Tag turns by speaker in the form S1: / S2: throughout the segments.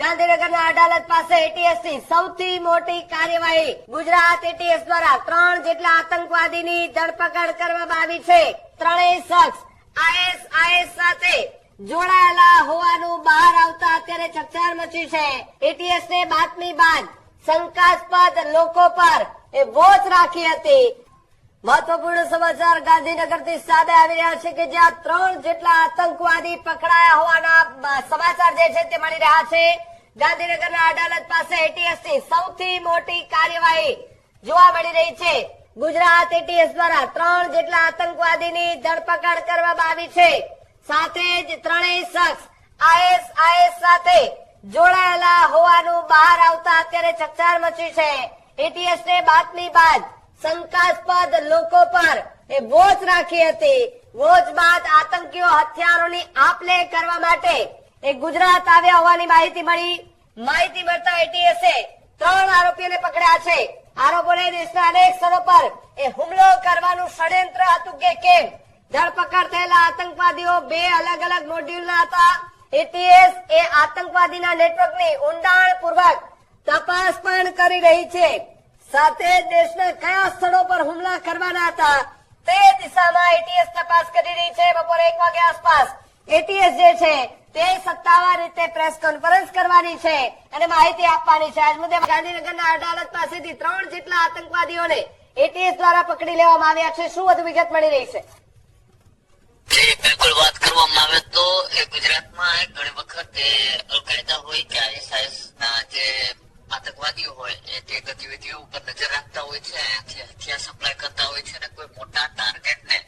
S1: ગાંધીનગરના અદાલત પાસે એટીએસની સૌથી મોટી કાર્યવાહી ગુજરાત એટીએસ દ્વારા ત્રણ જેટલા આતંકવાદીની ધરપકડ કરવામાં આવી છે. ત્રણેય શખ્સ આઈએસઆઈએસ સાથે જોડાયેલા હોવાનું બહાર આવતા અત્યારે ચકચાર મચી છે. એટીએસ ને બાતમી બાદ શંકાસ્પદ લોકો પર એ વોચ રાખી હતી. મહત્વપૂર્ણ સમાચાર ગાંધીનગરથી સામે આવી રહ્યા છે કે જ્યાં ત્રણ જેટલા આતંકવાદી પકડાયા હોવાના સમાચાર જે છે તે મળી રહ્યા છે. ગાંધીનગરના અદાલત પાસે એટીએસની સૌથી મોટી કાર્યવાહી જોવા મળી રહી છે. ગુજરાત એટીએસ દ્વારા ત્રણ જેટલા આતંકવાદીની ધરપકડ કરવામાં આવી છે. સાથે જ ત્રણેય શખ્સ આઈએસઆઈએસ સાથે જોડાયેલા હોવાનું બહાર આવતા અત્યારે ચકચાર મચી છે. એટીએસ ને બાતમી બાદ શંકાસ્પદ લોકો પર એ વોચ રાખી હતી. વોચ બાદ આતંકીઓ હથિયારોની આપલે કરવા માટે એ ગુજરાત આવ્યા હોવાની માહિતી મળી. માહિતી મળતા એટીએસે ત્રણ આરોપીઓને પકડ્યા છે. આરોપોને દેશના અનેક સ્થળો પર એ હુમલો કરવાનું ષડયંત્ર હતું કે કેમ? ધરપકડ થયેલા આતંકવાદીઓ બે અલગ અલગ મોડ્યુલના હતા. એટીએસ એ આતંકવાદીના નેટવર્કની ઊંડાણપૂર્વક તપાસ પણ કરી રહી છે. સાથે દેશના કયા સ્થળો પર હુમલા કરવાના હતા તે દિશામાં એટીએસ તપાસ કરી રહી છે બપોરે એક વાગે આસપાસ. એટીએસ જે છે તે સત્તાવાર રીતે પ્રેસ કોન્ફરન્સ કરવાની છે અને માહિતી આપવાની છે. આજ મુદ્દે ગાંધીનગરના અદાલત પાસેથી ત્રણ જેટલા આતંકવાદીઓને એટીએસ દ્વારા પકડી લેવામાં આવ્યા છે. શું વધુ વિગત મળી રહી છે?
S2: બિલકુલ વાત કરવામાં આવે તો ગુજરાતમાં ઘણી વખત અલકાયદા હોય કે આઈએસઆઈએસ ના જે આતંકવાદીઓ હોય તે ગતિવિધિઓ ઉપર નજર રાખતા હોય છે. હથિયાર સપ્લાય કરતા હોય છે અને કોઈ મોટા ટાર્ગેટને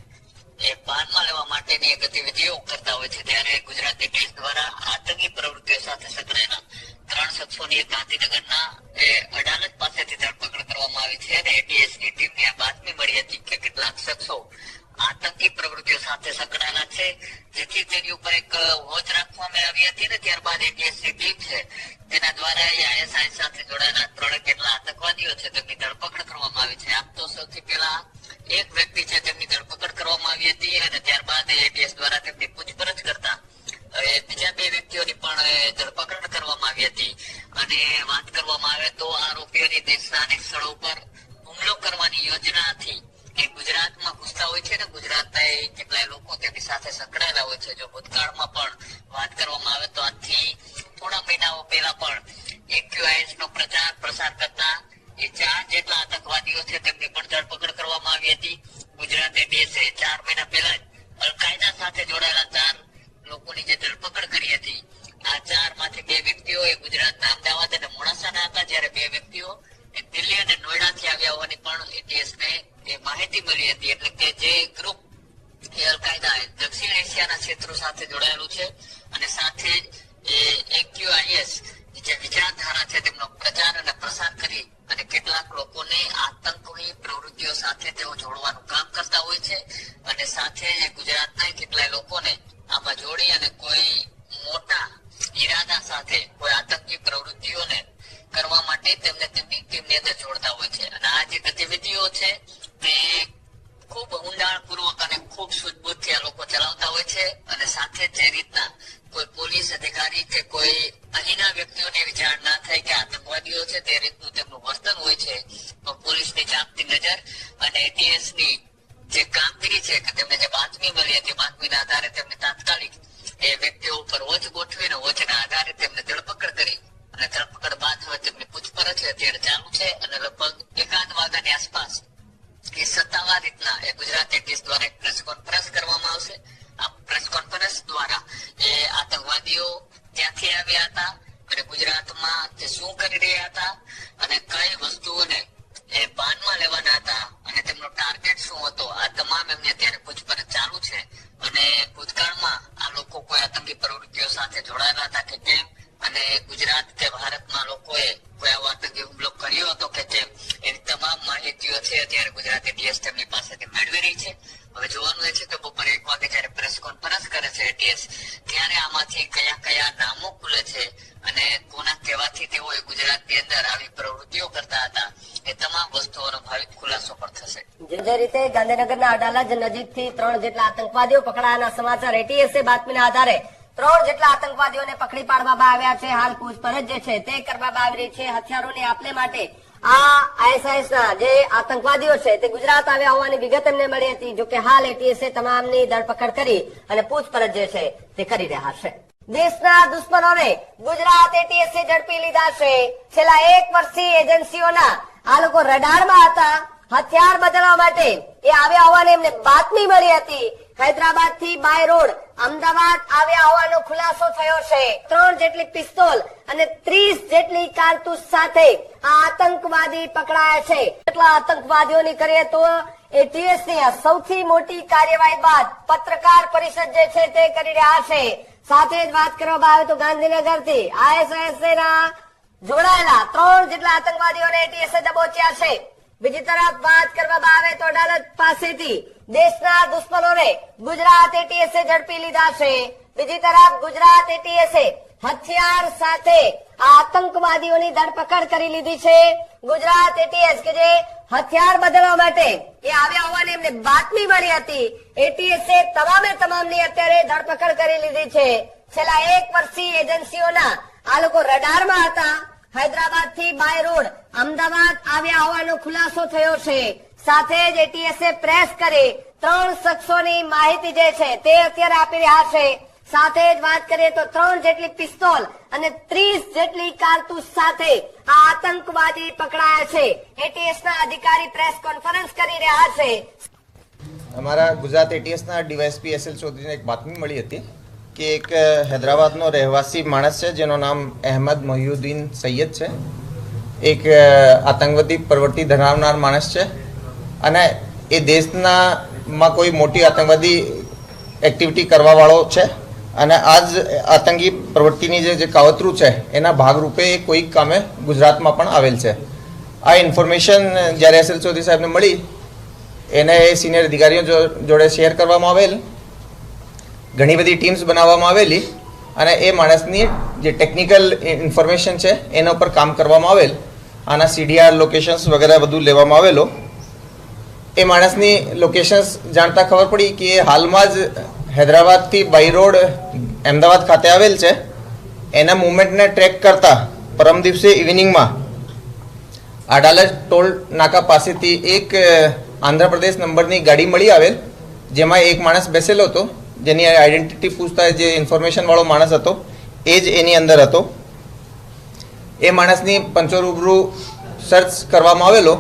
S2: એ બાનમાં લેવા માટેની ગતિવિધિઓ કરતા હોય છે, ત્યારે ગુજરાત એટીએસ દ્વારા આતંકી પ્રવૃત્તિઓ સાથે સંકળાયેલા ત્રણ શખ્સોની ગાંધીનગરના એ પાસેથી ધરપકડ કરવામાં આવી છે અને એટીએસની ટીમને આ બાતમી મળી હતી કે કેટલાક શખ્સો આતંકી પ્રવૃત્તિઓ સાથે સંકળાયેલા છે, જેથી તેની ઉપર એક વોચ રાખવામાં આવી હતી ને ત્યારબાદ એટીએસની ટીમ છે, તેના દ્વારા આઈએસઆઈ સાથે જોડાયેલા ત્રણ કેટલા આતંકવાદીઓ છે, તેમની ધરપકડ કરવામાં આવી છે. આમ તો સૌથી પહેલા એક વ્યક્તિ છે, તેમની કરવામાં આવી હતી અને ત્યારબાદ એટીએસ દ્વારા તેમની પૂછપરછ કરતા બીજા બે વ્યક્તિઓની પણ ધરપકડ કરવામાં આવી હતી. અને વાત કરવામાં આવે તો આરોપીઓની દેશના અનેક સ્થળો પર હુમલો કરવાની યોજના હતી કે ગુજરાતમાં ઘૂસતા હોય છે ને ગુજરાતના કેટલાય લોકો તેમની સાથે સંકળાયેલા હોય છે. જો ભૂતકાળમાં પણ વાત કરવામાં આવે તો આજથી થોડા મહિનાઓ પહેલા પણ એક્યુઆઈએસ નો પ્રચાર પ્રસાર કરતા એ ચાર જેટલા આતંકવાદીઓ છે તેમની પણ ધરપકડ કરવામાં આવી હતી. ચાર મહિના પહેલા જ અલકાયદા સાથે જોડાયેલા ચાર લોકોની જે ધરપકડ કરી હતી, આ ચારમાંથી બે વ્યક્તિઓ એ ગુજરાતના અમદાવાદ અને મોડાસાના હતા. જ્યારે બે વ્યક્તિઓ દિલ્હી અને નોઈડાથી આવ્યા હોવાની પણ એટીએસને એ માહિતી મળી હતી. એટલે કે જે ગ્રુપ એ અલકાયદા દક્ષિણ એશિયાના ક્ષેત્રો સાથે જોડાયેલું છે અને સાથે જ એક્યુઆઈએસ જે વિચારધારા છે તેમનો પ્રચાર અને પ્રસાર કરી અને કેટલાક લોકોને આતંકની પ્રવૃત્તિઓ સાથે તેઓ જોડવાનું અને સાથે ગુજરાતના કેટલાય લોકોને આમાં જોડી અને કોઈ મોટા ઈરાદા સાથે, કોઈ આતંકી પ્રવૃત્તિઓને કરવા માટે તેમને તેમની ટીમની અંદર જોડતા હોય છે. અને આ જે ગતિવિધિઓ છે તે ખૂબ ઊંડાણપૂર્વક અને ખૂબ સૂઝબૂઝથી આ લોકો ચલાવતા હોય છે અને સાથે જે રીતના કોઈ પોલીસ અધિકારી કે કોઈ અહીંના વ્યક્તિઓને વિચાર ના થાય કે આતંકવાદીઓ છે, તે રીતનું તેમનું વર્તન હોય છે પોલીસની ચાંપતી નજર અને એટીએસની જે કામગીરી
S1: ગાંધીનગરના અડાલજ નજીકથી ત્રણ જેટલા આતંકવાદીઓ પકડાયાના સમાચાર એટીએસએ બાતમીના આધારે ત્રણ જેટલા આતંકવાદીઓને પકડી પાડવામાં આવ્યા છે. હાલ પૂછપરછ જે છે તે કરવામાં આવી રહી છે. હથિયારોની આપલે માટે આ આઈએસઆઈએસના જે આતંકવાદીઓ છે તે ગુજરાત આવ્યા હોવાની વિગત એમને મળી હતી. જોકે હાલ એટીએસએ તમામની ધરપકડ કરી અને પૂછપરછ જે છે તે કરી રહ્યા છે. દેશના દુશ્મનોને ગુજરાત એટીએસએ ઝડપી લીધા છે. છેલ્લા એક વર્ષથી એજન્સીઓના આ લોકો રડારમાં હતા. હથિયાર બદલવા માટે એ આવ્યા હોવાની એમને બાતમી મળી હતી. હૈદરાબાદથી બાય રોડ અમદાવાદ આવ્યા હોવાનો ખુલાસો થયો છે. ત્રણ જેટલી પિસ્તોલ અને ત્રીસ જેટલી કારતૂસ સાથે આ આતંકવાદી પકડાયા છે. કેટલા આતંકવાદીઓની કરીએ તો એટીએસની સૌથી મોટી કાર્યવાહી બાદ પત્રકાર પરિષદ જે છે તે કરી રહ્યા છે. સાથે જ વાત કરવામાં આવે તો ગાંધીનગરથી આઈએસઆઈએસ જોડાયેલા ત્રણ જેટલા આતંકવાદીઓને એટીએસે દબોચ્યા છે. બીજી તરફ વાત કરવામાં આવે તો અદાલત પાસેથી દેશના દુશ્મનોને ગુજરાત એટીએસે ઝડપી લીધા છે. બીજી તરફ ગુજરાત એટીએસે હથિયાર સાથે આતંકવાદીઓની ધરપકડ કરી લીધી છે. ગુજરાત એટીએસ કે જે હથિયાર બદલવા માટે એ આવ્યા હોવાની એમને બાતમી મળી હતી. એટીએસે તમામે તમામની અત્યારે ધરપકડ કરી લીધી છે. છેલ્લા એક વર્ષથી એજન્સીઓના આ લોકો રડારમાં હતા. હૈદરાબાદથી બાય રોડ અમદાવાદ આવ્યા હોવાનો ખુલાસો થયો છે. સાથે જ એટીએસે પ્રેસ કરી ત્રણ શખ્સોની માહિતી જે છે તે અત્યારે આપી રહ્યા છે. સાથે જ વાત કરીએ તો ત્રણ જેટલી પિસ્તોલ અને ત્રીસ જેટલી કારતૂસ સાથે આ આતંકવાદી પકડાયા છે. એટીએસ ના અધિકારી પ્રેસ કોન્ફરન્સ કરી રહ્યા છે.
S3: અમારા ગુજરાત એટીએસના ડીવાયએસપી એસએલ ચૌધરીને એક બાતમી મળી હતી. કે એક હૈદરાબાદનો રહેવાસી માણસ છે, જેનું નામ અહેમદ મહિયુદ્દીન સૈયદ છે. એક આતંકવાદી પ્રવૃત્તિ ધરાવનાર માણસ છે. અને એ દેશના માં કોઈ મોટી આતંકવાદી એક્ટિવિટી કરવાવાળો છે. અને આજ આતંકી પ્રવૃત્તિની જે કાવતરું છે, એના ભાગરૂપે એ કોઈક કામે ગુજરાતમાં પણ આવેલ છે. આ ઇન્ફોર્મેશન જ્યારે એસએલ ચૌધરી સાહેબને મળી, એને એ સિનિયર અધિકારીઓ જોડે શેર કરવામાં આવેલ. ઘણી બધી ટીમ્સ બનાવવામાં આવેલી અને એ માણસની જે ટેકનિકલ ઇન્ફોર્મેશન છે, એના ઉપર કામ કરવામાં આવેલ. આના સીડીઆર લોકેશન્સ વગેરે બધું લેવામાં આવેલો. એ માણસની લોકેશન્સ જાણતા ખબર પડી કે એ હાલમાં જ હૈદરાબાદથી બાય રોડ અમદાવાદ ખાતે આવેલ છે. એના મુવમેન્ટને ટ્રેક કરતા પરમ દિવસે ઇવનિંગમાં અડાલજ ટોલ નાકા પાસેથી એક આંધ્રપ્રદેશ નંબરની ગાડી મળી આવેલ, જેમાં એક માણસ બેસેલો હતો. જેની આઈડેન્ટિટી પૂછતા જે ઇન્ફોર્મેશન વાળો માણસ હતો, એ જ એની અંદર હતો. એ માણસની પંચો રૂબરૂ સર્ચ કરવામાં આવેલો,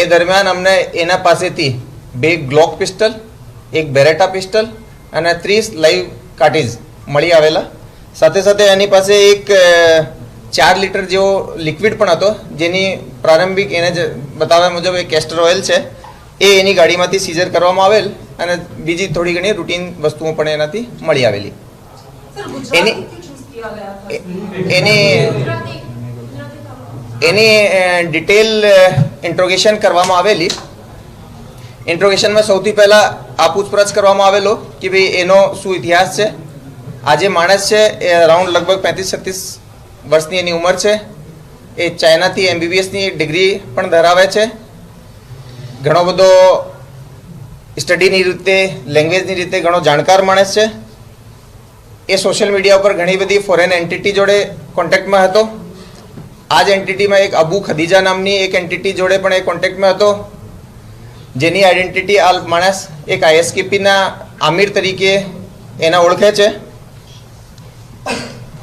S3: એ દરમિયાન અમને એના પાસેથી બે ગ્લોક પિસ્ટલ એક બેરેટા પિસ્ટલ અને ત્રીસ લાઈવ કાર્ટીજ મળી આવેલા. સાથે સાથે એની પાસે એક ચાર લીટર જેવો લિક્વિડ પણ હતો, જેની પ્રારંભિક એને જ બતાવ્યા મુજબ એ કેસ્ટર ઓઇલ છે. એ એની ગાડીમાંથી સીઝર કરવામાં આવેલ. અને બીજી થોડી ઘણી રૂટીન વસ્તુઓ પણ એનાથી મળી આવેલી. એની એની એની ડિટેલ ઇન્ટ્રોગેશન કરવામાં આવેલી. ઇન્ટ્રોગેશનમાં સૌથી પહેલાં આ પૂછપરછ કરવામાં આવેલો કે ભાઈ એનો શું ઇતિહાસ છે? આજે માણસ છે એ અરાઉન્ડ લગભગ પેંત્રીસ છત્રીસ વર્ષની એની ઉંમર છે. એ ચાઇનાથી એમબીબીએસની ડિગ્રી પણ ધરાવે છે. ઘણો બધો સ્ટડીની રીતે, લેંગ્વેજની રીતે ઘણો જાણકાર માણસ છે. એ સોશિયલ મીડિયા ઉપર ઘણી બધી ફોરેન એન્ટિટી જોડે કોન્ટેક્ટમાં હતો. આ જ એન્ટિટીમાં એક અબુ ખદીજા નામની એક એન્ટિટી જોડે પણ એ કોન્ટેક્ટમાં હતો. જેની આઈડેન્ટિટી આ માણસ એક આઈએસકેપીના આમિર તરીકે એના ઓળખે છે.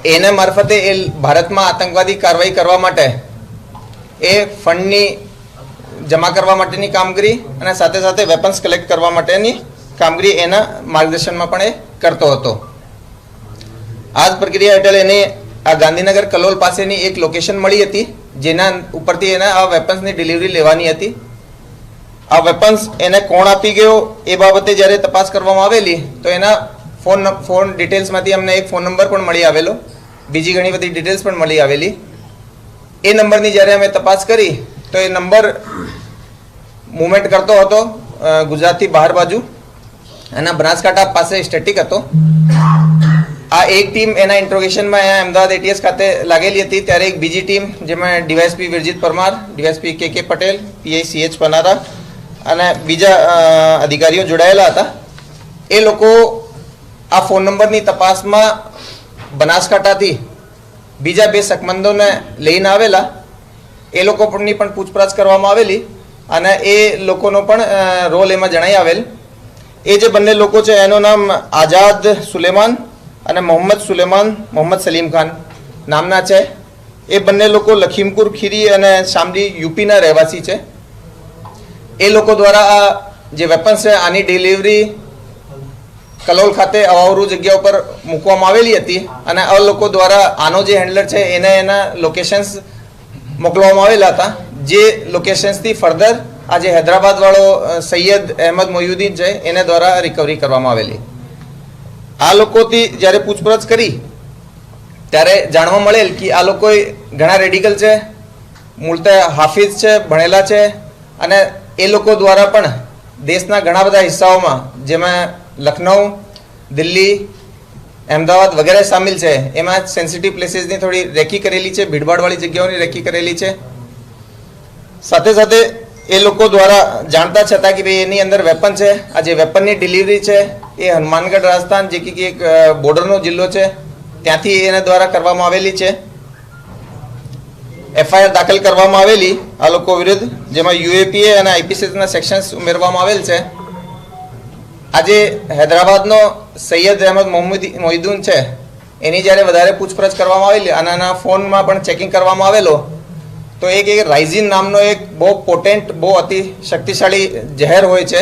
S3: એના મારફતે એ ભારતમાં આતંકવાદી કારવાઈ કરવા માટે એ ફંડની જમા કરવા માટેની કામગીરી અને સાથે સાથે વેપન્સ કલેક્ટ કરવા માટેની કામગીરી એના માર્ગદર્શનમાં પણ એ કરતો હતો. આ જ પ્રક્રિયા હેઠળ એને આ ગાંધીનગર કલોલ પાસેની એક લોકેશન મળી હતી, જેના ઉપરથી એને આ વેપન્સની ડિલિવરી લેવાની હતી. આ વેપન્સ એને કોણ આપી ગયો એ બાબતે જ્યારે તપાસ કરવામાં આવેલી, તો એના ફોન ફોન ડિટેલ્સમાંથી અમને એક ફોન નંબર પણ મળી આવેલો. બીજી ઘણી બધી ડિટેલ્સ પણ મળી આવેલી. એ નંબરની જ્યારે અમે તપાસ કરી, તો એ નંબર મુવમેન્ટ કરતો હતો ગુજરાતથી બહાર બાજુ. એના બનાસકાંઠા પાસે સ્ટેટિક હતો. આ એક ટીમ એના ઇન્ટ્રોગેશનમાં અહીંયા અમદાવાદ એટીએસ ખાતે લાગેલી હતી. ત્યારે એક બીજી ટીમ જેમાં ડીવાયએસપી વિરજીત પરમાર ડીવાયએસપી કે કે પટેલ પીઆઈ સીએચ પનારા અને બીજા અધિકારીઓ જોડાયેલા હતા. એ લોકો આ ફોન નંબરની તપાસમાં બનાસકાંઠાથી બીજા બે શકમંદોને લઈને આવેલા. એ લોકો પણની પણ પૂછપરછ કરવામાં આવેલી. અને એ લોકોનો પણ રોલ એમાં જણાઈ આવેલ. એ જે બંને લોકો છે, એનું નામ આઝાદ સુલેમાન અને મોહમ્મદ સુલેમાન, મોહમ્મદ સલીમ ખાન નામના છે. એ બંને લોકો લખીમપુર ખીરી અને શામલી યુપીના રહેવાસી છે. એ લોકો દ્વારા આ જે વેપન્સ છે, આની ડિલિવરી કલોલ ખાતે અવાવરૂ જગ્યા ઉપર મૂકવામાં આવેલી હતી અને આ લોકો દ્વારા આનો જે હેન્ડલર છે, એને એના લોકેશન્સ મોકલવામાં આવેલા હતા. જે લોકેશન્સથી ફર્ધર આજે જે હૈદરાબાદ વાળો અ, સૈયદ અહેમદ મોયુદ્દીન છે એને દ્વારા રિકવરી કરવામાં આવેલી. આ લોકોથી જ્યારે પૂછપરછ કરી ત્યારે જાણવા મળેલ કે આ લોકો ઘણા રેડિકલ છે મૂળતે હાફિઝ છે ભણેલા છે અને એ લોકો દ્વારા પણ દેશના ઘણા બધા હિસ્સાઓમાં જેમાં લખનઉ દિલ્હી અમદાવાદ વગેરે સામેલ છે એમાં સેન્સિટિવ પ્લેસીસની થોડી રેકી કરેલી છે ભીડભાડવાળી જગ્યાઓની રેકી કરેલી છે. સાથે સાથે એ લોકો દ્વારા જાણતા છતાં કે ભાઈ એની અંદર વેપન છે. આ જે વેપનની ડિલિવરી છે, એ હનુમાનગઢ રાજસ્થાન જે કે એક બોર્ડરનો જિલ્લો છે, ત્યાંથી એના દ્વારા કરવામાં આવેલી છે. એફઆઈઆર દાખલ કરવામાં આવેલી આ લોકો વિરુદ્ધ, જેમાં યુએપીએ અને આઈપીસીના સેક્શન્સ ઉમેરવામાં આવેલ છે. આજે હૈદરાબાદનો સૈયદ અહેમદ મોહમ્મદ, મોહિદ્દીન છે. એની જ્યારે વધારે પૂછપરછ કરવામાં આવેલી અને આના ફોનમાં પણ ચેકિંગ કરવામાં આવેલો. તો એક એક રાઇઝિન નામનો એક બહુ પોટેન્ટ બહુ અતિ શક્તિશાળી ઝેર હોય છે.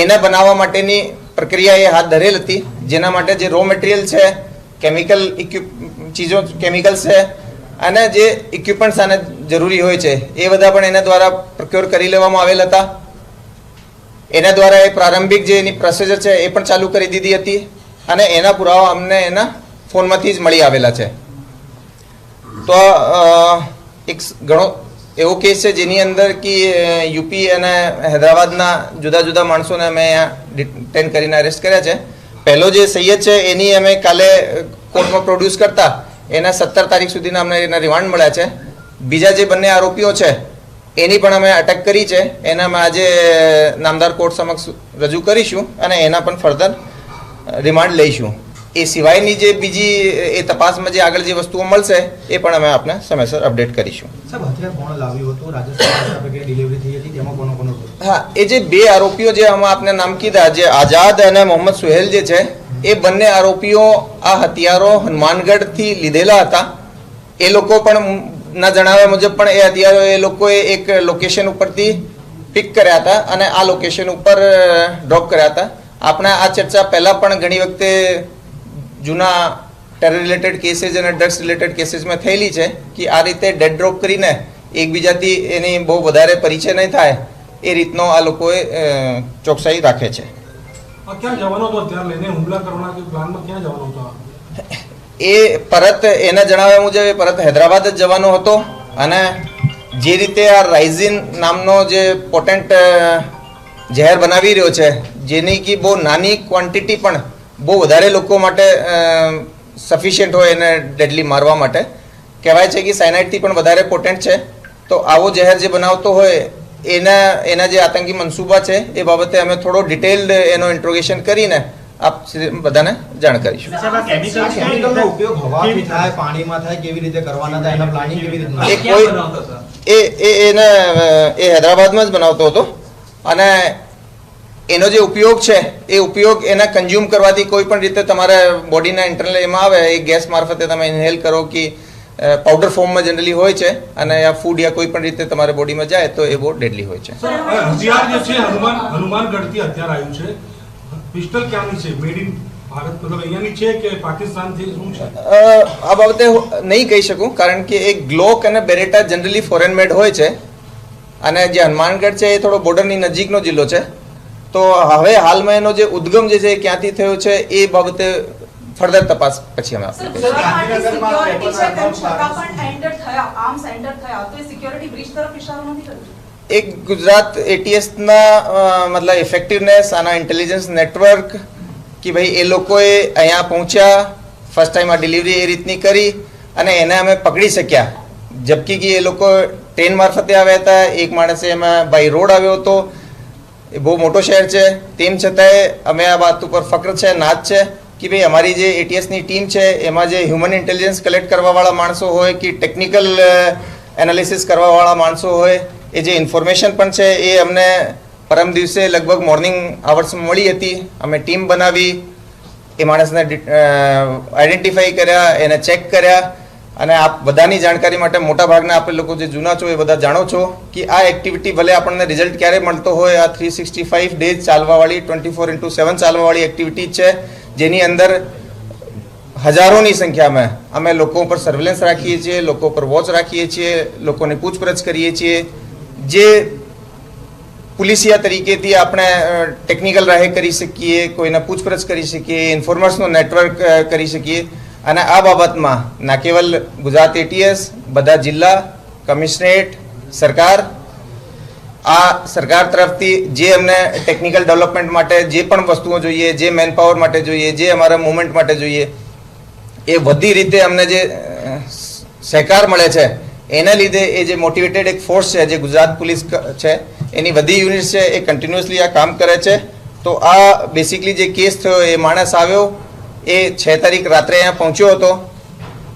S3: એને બનાવવા માટેની પ્રક્રિયા એ હાથ ધરેલ હતી. જેના માટે જે રો મટીરિયલ છે કેમિકલ ઇક્વિપ ચીજો કેમિકલ્સ છે, અને જે ઇક્વિપમેન્ટ્સ આને જરૂરી હોય છે, એ બધા પણ એના દ્વારા પ્રક્યોર કરી લેવામાં આવેલ હતા. એના દ્વારા એ પ્રારંભિક જે એની પ્રોસેસર છે, એ પણ ચાલુ કરી દીધી હતી. અને એના પુરાવા અમને એના ફોનમાંથી જ મળી આવેલા છે. તો એક ઘણો એવો કેસ છે જેની અંદર કે યુપી અને હૈદરાબાદના જુદા જુદા માણસોને અમે અહીંયા ડિટેન કરીને અરેસ્ટ કર્યા છે. પહેલો જે સૈયદ છે, એની અમે કાલે કોર્ટમાં પ્રોડ્યુસ કરતા, એના સત્તર તારીખ સુધીના અમને એના રિમાન્ડ મળ્યા છે. બીજા જે બંને આરોપીઓ છે, એની પણ અમે અટક કરી છે. એના અમે આજે નામદાર કોર્ટ સમક્ષ રજૂ કરીશું અને એના પણ ફર્ધર રિમાન્ડ લઈશું. એ સિવાયની જે બીજી એ તપાસમાં જે આગળ જે વસ્તુઓ મળશે એ પણ અમે આપને સમયસર અપડેટ કરીશું? હા એ જે બે આરોપીઓ જે અમે આપને નામ કીધા જે આઝાદ અને મોહમ્મદ સુહેલ જે છે એ બંને આરોપીઓ આ હથિયારો હનુમાનગઢથી લીધેલા હતા. એ લોકો પણ ના જણાવ્યા મુજબ પણ એ હથિયારો એ લોકોએ એક લોકેશન ઉપરથી પિક કર્યા હતા અને આ લોકેશન ઉપર ડ્રોપ કર્યા હતા. આપણે આ ચર્ચા પહેલાં પણ ઘણી વખતે જૂના ટેરર રિલેટેડ કેસીસ અને ડ્રગ્સ રિલેટેડ કેસીસમાં થયેલી છે કે આ રીતે ડેડ ડ્રોપ કરીને એકબીજાથી એની બહુ વધારે પરિચય નહીં થાય એ રીતનો આ લોકોએ ચોકસાઈ રાખે છે? એ પરત એના જણાવ્યા મુજબ એ પરત હૈદરાબાદ જ જવાનો હતો અને જે રીતે આ રાઇઝિન નામનો જે પોટેન્ટ ઝેર બનાવી રહ્યો છે જેની કે બહુ નાની ક્વોન્ટિટી પણ બહુ વધારે લોકો માટે સફિશિયન્ટ હોય એને ડેડલી મારવા માટે. કહેવાય છે કે સાયનાઇડથી પણ વધારે પોટેન્ટ છે. તો આવો જહેર જે બનાવતો હોય એના એના જે આતંકી મનસૂબા છે એ બાબતે અમે થોડો ડિટેલ્ડ એનો ઇન્ટ્રોગેશન કરીને આપ બધાને જાણ કરીશું.
S4: આ કેમિકલનો ઉપયોગ હવાથી થાય પાણીમાં થાય કેવી રીતે કરવાના થાય એના પ્લાનિંગ કેવી રીતના
S3: એ એ એ એને એ હૈદરાબાદમાં જ બનાવતો હતો. અને એનો જે ઉપયોગ છે એ ઉપયોગ એના કન્ઝ્યુમ કરવાથી કોઈ પણ રીતે તમારા બોડીના ઇન્ટરનલ એમાં આવે એ ગેસ મારફતે તમે ઇન્હેલ કરો કે પાવડર ફોર્મમાં જનરલી હોય છે અને આ ફૂડ યા કોઈ પણ રીતે તમારા બોડીમાં જાય તો એ બહુ ડેડલી હોય છે.
S5: હનુમાનગઢથી હથિયાર આવ્યું છે. પિસ્ટલ ક્યાંની છે? મેડ ઇન
S3: આ બાબતે નહીં કહી શકું કારણ કે એ ગ્લોક અને બેરેટા જનરલી ફોરેન મેડ હોય છે. અને જે હનુમાનગઢ છે એ થોડો બોર્ડરની નજીકનો જિલ્લો છે. તો હવે હાલમાં એનો જે ઉદ્ગમ જે છે એ ક્યાંથી થયો છે એ બાબતે ફર્ધર તપાસ પછી અમે આપીએ.
S6: સિક્યોરિટી છે તેમ છતાં પણ એન્ટર થયા આર્મ્સ એન્ટર થયા. તો એ સિક્યોરિટી બ્રીચ તરફ ઇશારો નથી કર્યો?
S3: એક ગુજરાત એટીએસના મતલબ ઇફેક્ટિવનેસ આના ઇન્ટેલિજન્સ નેટવર્ક કે ભાઈ એ લોકોએ અહીંયા પહોંચ્યા ફર્સ્ટ ટાઈમ આ ડિલિવરી એ રીતની કરી અને એને અમે પકડી શક્યા. જબકી કે એ લોકો ટ્રેન મારફતે આવ્યા હતા એક માણસે એમાં બાય રોડ આવ્યો હતો. એ બહુ મોટો શહેર છે. તેમ છતાંય અમે આ વાત ઉપર ફક્ર છે નાચ છે કે ભાઈ અમારી જે એટીએસની ટીમ છે, એમાં જે હ્યુમન ઇન્ટેલિજન્સ કલેક્ટ કરવાવાળા માણસો હોય કે ટેકનિકલ એનાલિસિસ કરવાવાળા માણસો હોય, એ જે ઇન્ફોર્મેશન પણ છે, એ અમને પરમ દિવસે લગભગ મોર્નિંગ આવર્સમાં મળી હતી. અમે ટીમ બનાવી, એ માણસને આઈડેન્ટિફાઈ કર્યા, એને ચેક કર્યા અને આપ બધાની જાણકારી માટે મોટા ભાગના આપણે લોકો જે જૂના છો એ બધા જાણો છો કે આ એક્ટિવિટી ભલે આપણને રિઝલ્ટ ક્યારે મળતો હોય, આ થ્રી સિક્સટી ફાઇવ ડેઝ ચાલવાવાળી ટ્વેન્ટી ફોર ઇન્ટુ સેવન ચાલવાવાળી એક્ટિવિટી છે, જેની અંદર હજારોની સંખ્યામાં અમે લોકો પર સર્વેલન્સ રાખીએ છીએ, લોકો પર વોચ રાખીએ છીએ, લોકોની પૂછપરછ કરીએ છીએ. જે પુલિસિયા તરીકેથી આપણે ટેકનિકલ રાહે કરી શકીએ, કોઈને પૂછપરછ કરી શકીએ ઇન્ફોર્મર્સનો નેટવર્ક કરી શકીએ. અને આ બાબતમાં ના કેવલ ગુજરાત એટીએસ બધા જિલ્લા કમિશનરેટ, સરકાર, આ સરકાર તરફથી જે અમને ટેકનિકલ ડેવલપમેન્ટ માટે જે પણ વસ્તુઓ જોઈએ, જે મેનપાવર માટે જોઈએ, જે અમારા મુવમેન્ટ માટે જોઈએ, એ બધી રીતે અમને જે સહકાર મળે છે, એના લીધે એ જે મોટિવેટેડ એક ફોર્સ છે, જે ગુજરાત પોલીસ છે, એની બધી યુનિટ છે, એ કન્ટિન્યુઅસલી આ કામ કરે છે. તો આ બેસિકલી જે કેસ થયો, એ માણસ આવ્યો એ છ તારીખ રાત્રે અહીંયા પહોંચ્યો હતો.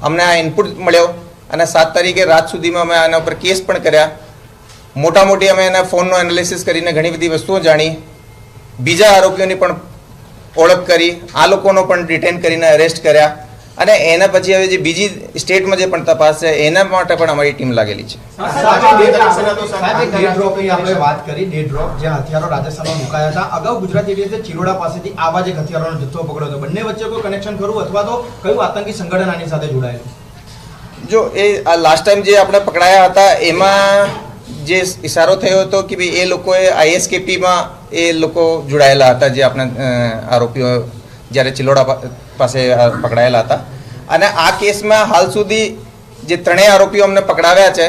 S3: અમને આ ઇનપુટ મળ્યો અને સાત તારીખે રાત સુધીમાં અમે આના ઉપર કેસ પણ કર્યા. મોટા મોટી અમે એના ફોનનો એનાલિસિસ કરીને ઘણી બધી વસ્તુઓ જાણી. બીજા આરોપીઓની પણ ઓળખ કરી. આ લોકોનો પણ ડિટેન કરીને અરેસ્ટ કર્યા. અને એના પછી હવે જે બીજી સ્ટેટમાં જે પણ તપાસ છે, એના માટે પણ અમારી ટીમ લાગેલી છે.
S4: વાત કરી ડે ડ્રોપ હથિયારો રાજસ્થાનમાં મુકાયા હતા અગાઉ ગુજરાત ચિરોડા પાસેથી આવા જ હથિયારોનો જથ્થો પકડ્યો હતો બંને વચ્ચે કોઈ કનેક્શન ખરું અથવા તો કયું આતંકી સંગઠન સાથે જોડાયેલું
S3: જો એ આ લાસ્ટ ટાઈમ જે આપણે પકડાયા હતા, એમાં જે ઇશારો થયો હતો કે ભાઈ એ લોકોએ આઈએસકેપીમાં એ લોકો જોડાયેલા હતા, જે આપણે આરોપીઓ જ્યારે ચિલોડા પાસે પકડાયેલા હતા. અને આ કેસમાં હાલ સુધી જે ત્રણેય આરોપીઓ અમને પકડાવ્યા છે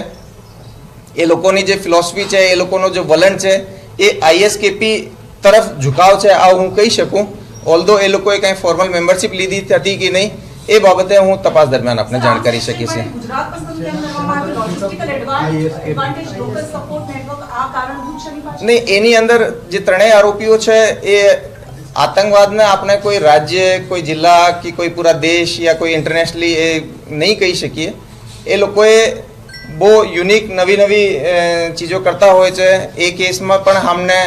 S3: એ લોકોની જે ફિલોસફી છે એ લોકોનો જે વલણ છે એ આઈએસકેપી તરફ ઝુકાવ છે આ હું કહી શકું. ઓલ્ધો એ લોકોએ કંઈ ફોર્મલ મેમ્બરશિપ લીધી હતી કે નહીં એ બાબતે હું તપાસ દરમિયાન આપને જાણ કરી શકીશ? નહીં એની અંદર જે ત્રણેય આરોપીઓ છે એ આતંકવાદને આપણે કોઈ રાજ્ય, કોઈ જિલ્લા કે કોઈ પૂરા દેશ યા કોઈ ઇન્ટરનેશનલી એ નહીં કહી શકીએ. એ લોકોએ બહુ યુનિક નવી નવી ચીજો કરતા હોય છે. એ કેસમાં પણ અમને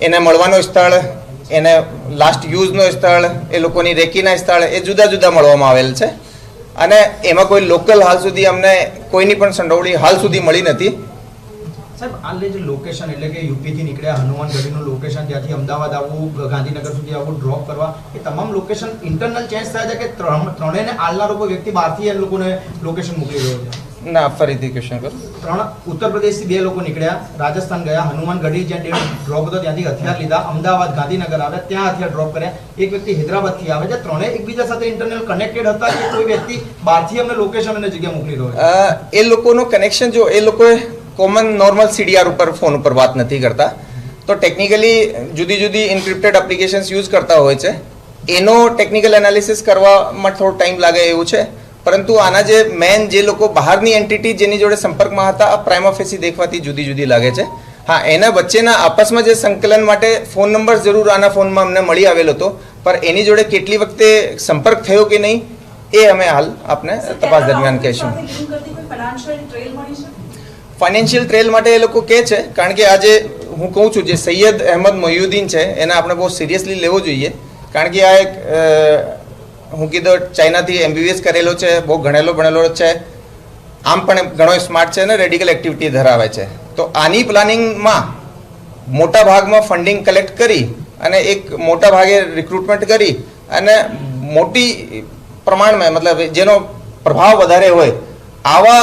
S3: એને મળવાનું સ્થળ, એને લાસ્ટ યુઝનો સ્થળ, એ લોકોની રેકીના સ્થળ એ જુદા જુદા મળવામાં આવેલ છે. અને એમાં કોઈ લોકલ હાલ સુધી અમને કોઈની પણ સંડોવણી હાલ સુધી મળી નથી.
S4: સાહેબ આલે જે લોકેશન એટલે કે યુપીથી નીકળ્યા હનુમાનગઢીનું લોકેશન ત્યાંથી અમદાવાદ આવવું ગાંધીનગર સુધી આવવું ડ્રોપ કરવા એ તમામ લોકેશન ઇન્ટરનલ ચેન્જ થાય છે કે ત્રણ ત્રણેયને આલના લોકો વ્યક્તિ બહારથી એ લોકોને લોકેશન મોકલી રહ્યો છે?
S3: ના ફરીથી ક્વેશ્ચન કરો.
S4: ત્રણ ઉત્તર પ્રદેશથી બે લોકો નીકળ્યા રાજસ્થાન ગયા હનુમાનગઢી જ્યાં ડ્રોપ હતો ત્યાંથી હથિયાર લીધા અમદાવાદ ગાંધીનગર આવ્યા ત્યાં હથિયાર ડ્રોપ કર્યા. એક વ્યક્તિ હૈદરાબાદથી આવે છે ત્રણે એકબીજા સાથે ઇન્ટરનલ કનેક્ટેડ હતા કે કોઈ વ્યક્તિ બહારથી અમને લોકેશન અને જગ્યા મોકલી રહ્યો
S3: એ લોકોનું કનેક્શન જો એ લોકોએ કોમન નોર્મલ સીડીઆર ઉપર ફોન ઉપર વાત નથી કરતા. તો ટેકનિકલી જુદી જુદી ઇન્ક્રિપ્ટેડ એપ્લિકેશન્સ યુઝ કરતા હોય છે. એનો ટેકનિકલ એનાલિસિસ કરવામાં થોડો ટાઈમ લાગે એવું છે. પરંતુ આના જે મેન જે લોકો બહારની એન્ટિટી જેની જોડે સંપર્કમાં હતા આ પ્રાઇમ ઓફિસી દેખવાથી જુદી જુદી લાગે છે. હા એના વચ્ચેના આપસમાં જે સંકલન માટે ફોન નંબર જરૂર આના ફોનમાં અમને મળી આવેલો હતો. પણ એની જોડે કેટલી વખતે સંપર્ક થયો કે નહીં એ અમે હાલ આપને તપાસ દરમિયાન કહીશું. ફાઇનાન્શિયલ ટ્રેલ માટે એ લોકો કહે છે, કારણ કે આજે હું કહું છું જે સૈયદ અહેમદ મયુદ્દીન છે, એને આપણે બહુ સિરિયસલી લેવો જોઈએ. કારણ કે આ એક હું કીધું ચાઇનાથી એમબીબીએસ કરેલો છે, બહુ ગણેલો ભણેલો છે. આમ પણ ઘણો સ્માર્ટ છે અને રેડિકલ એક્ટિવિટી ધરાવે છે. તો આની પ્લાનિંગમાં મોટા ભાગમાં ફંડિંગ કલેક્ટ કરી અને એક મોટા ભાગે રિક્રુટમેન્ટ કરી અને મોટી પ્રમાણમાં, મતલબ જેનો પ્રભાવ વધારે હોય, આવા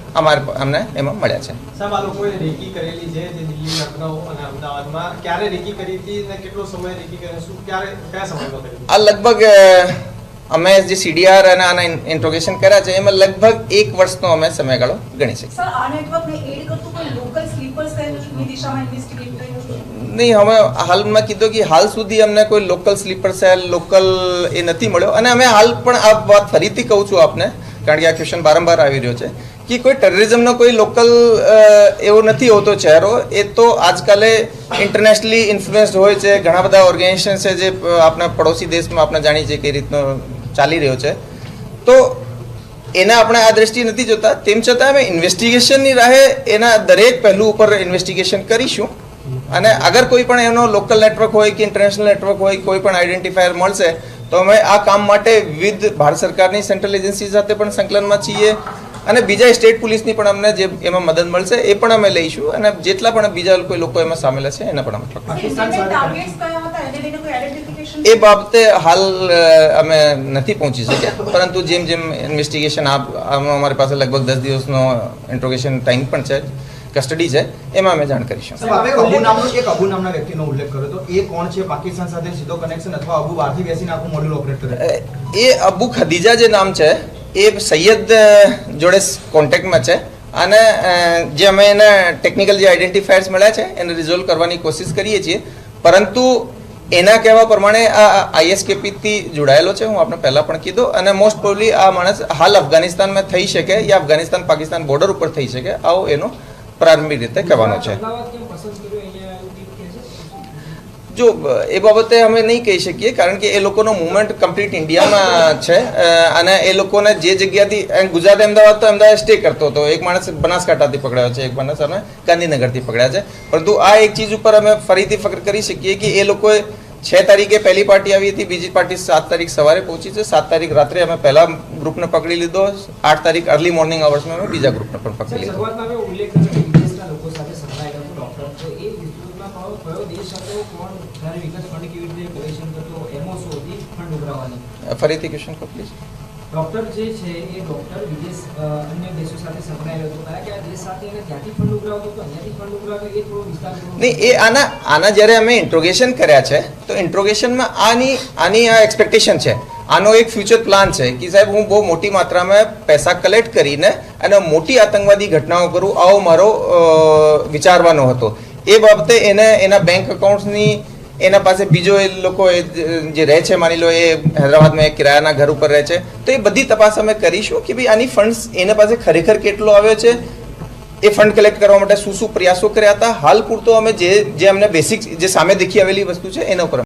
S3: અમારે અમને એમાં મળ્યા છે.
S7: સાહેબ આ લોકોએ રેકી કરેલી છે જે દિલ્હી લખનઉ અને અમદાવાદમાં. ક્યારે રેકી કરી હતી અને કેટલો સમય રેકી કરી શું ક્યારે કયા સમયમાં કરી
S3: આ લગભગ અમે જે સીડીઆર અને આના ઇન્ટ્રોગેશન કર્યા છે એમાં લગભગ એક વર્ષનો અમે સમયગાળો ગણી શકીએ.
S6: સર આ નેટવર્કને એડ કરતું કોઈ લોકલ સ્લીપર સેલની દિશામાં ઇન્વેસ્ટિગેટ કર્યું
S3: નહીં હવે હાલમાં કીધું કે હાલ સુધી અમને કોઈ લોકલ સ્લીપર સેલ લોકલ એ નથી મળ્યો. અને અમે હાલ પણ આ વાત ફરીથી કહું છું આપને કારણ કે આ ક્વેશ્ચન વારંવાર આવી રહ્યો છે. કે કોઈ ટેરરિઝમનો કોઈ લોકલ એવો નથી હોતો ચહેરો, એ તો આજકાલે ઇન્ટરનેશનલી ઇન્ફ્લુએન્સ્ડ હોય છે. ઘણા બધા ઓર્ગેનાઇઝેશન છે જે આપણા પડોશી દેશમાં આપણે જાણીએ છીએ કઈ રીતનો ચાલી રહ્યો છે. તો એના આપણે આ દ્રષ્ટિએ નથી જોતા. તેમ છતાં અમે ઇન્વેસ્ટિગેશનની રાહે એના દરેક પહેલું ઉપર ઇન્વેસ્ટિગેશન કરીશું. અને અગર કોઈ પણ એનો લોકલ નેટવર્ક હોય કે ઇન્ટરનેશનલ નેટવર્ક હોય, કોઈ પણ આઈડેન્ટિફાયર મળશે તો અમે આ કામ માટે વિવિધ ભારત સરકારની સેન્ટ્રલ એજન્સી સાથે પણ સંકલનમાં છીએ અને બીજા સ્ટેટ પોલીસની પણ અમને જે એમાં મદદ મળશે એ પણ અમે લઈશું અને જેટલા પણ બીજા કોઈ લોકો એમાં સામેલ હશે એના પણ અમે એ બાબતે હાલ અમે નથી પહોંચી શક્યા. પરંતુ જેમ જેમ ઇન્વેસ્ટિગેશન આમાં અમારી પાસે લગભગ દસ દિવસનો ઇન્ટ્રોગેશન ટાઈમ પણ છે. કસ્ટડી છે એમાં અમે જાણ કરીશું.
S4: આપણે અબુ નામનો એક અબુ નામના વ્યક્તિનો ઉલ્લેખ કર્યો તો એ કોણ છે? પાકિસ્તાન સાથે સીધો કનેક્શન અથવા અબુ બહારથી બેસીને આખું મોડ્યુલ ઓપરેટ કરે
S3: એ અબુ ખદીજા જે નામ છે એ સૈયદ જોડે કોન્ટેક્ટમાં છે. અને જે અમે એને ટેકનિકલ જે આઈડેન્ટિફાયર્સ મળ્યા છે એને રિઝોલ્વ કરવાની કોશિશ કરીએ છીએ. પરંતુ એના કહેવા પ્રમાણે આ આઈએસકેપીથી જોડાયેલો છે હું આપણે પહેલાં પણ કીધું. અને મોસ્ટ પ્રોબલી આ માણસ હાલ અફઘાનિસ્તાનમાં થઈ શકે યા અફઘાનિસ્તાન પાકિસ્તાન બોર્ડર ઉપર થઈ શકે આવો એનો પ્રારંભિક રીતે કહેવાનો છે. જો, એ બાબતે અમે નહીં કહી શકીએ, કારણ કે એ લોકોનો મુવમેન્ટ કમ્પ્લીટ ઇન્ડિયામાં છે અને એ લોકોને જે જગ્યાથી ગુજરાત અમદાવાદ તો અમદાવાદ સ્ટે કરતો હતો, એક માણસ બનાસકાંઠાથી પકડાયો છે, એક માણસ અમે ગાંધીનગરથી પકડ્યા છે. પરંતુ આ એક ચીજ ઉપર અમે ફરીથી ફક્ર કરી શકીએ કે એ લોકોએ છ તારીખે પહેલી પાર્ટી આવી હતી, બીજી પાર્ટી સાત તારીખ સવારે પહોંચી છે, સાત તારીખ રાત્રે અમે પહેલા ગ્રુપને પકડી લીધો, આઠ તારીખ અર્લી મોર્નિંગ અવર્સમાં અમે બીજા ગ્રુપને પણ પકડી લીધો
S8: શરૂઆતમાં મેં ઉલ્લેખ કર્યો કે વિદેશના લોકો સાથે સંકળાયેલો હતો ડોક્ટર તો એ વિસ્તૃતમાં કયો કયો દેશ હતો કોણ વિકાસ ફંડ કેવી રીતે કલેક્શન કરતો એમઓ ફંડ ઉઘરાવવાની
S3: ફરીથી ક્વેશ્ચન કહો પ્લીઝ
S8: ડોક્ટર જે છે એ ડોક્ટર વિદેશ અન્ય દેશો સાથે સંકળાયેલો હતો. કારણ કે આ દેશ સાથે એને ત્યાંથી ફંડ ઉઘરાવતો હતો? અહીંયાથી ફંડ ઉઘરાવતો એ થોડો વિસ્તાર
S3: નહીં એ આના આના જ્યારે અમે ઇન્ટ્રોગેશન કર્યા છે તો ઇન્ટ્રોગેશનમાં આની આની આ એક્સપેક્ટેશન છે. આનો એક ફ્યુચર પ્લાન છે કે સાહેબ હું બહુ મોટી માત્રામાં પૈસા કલેક્ટ કરીને અને મોટી આતંકવાદી ઘટનાઓ કરું આવો મારો વિચારવાનો હતો. એ બાબતે એને એના બેંક એકાઉન્ટ્સની એના પાસે બીજો એ લોકો જે રહે છે, માની લો, એ હૈદરાબાદમાં એક કિરાયાના ઘર ઉપર રહે છે. તો એ બધી તપાસ અમે કરીશું કે ભાઈ આની ફંડ્સ એના પાસે ખરેખર કેટલો આવ્યો છે, એ ફંડ કલેક્ટ કરવા માટે શું શું પ્રયાસો કર્યા હતા. હાલ પૂરતો અમે જે જે અમને બેસિક જે સામે દેખી આવેલી વસ્તુ છે, એના ઉપર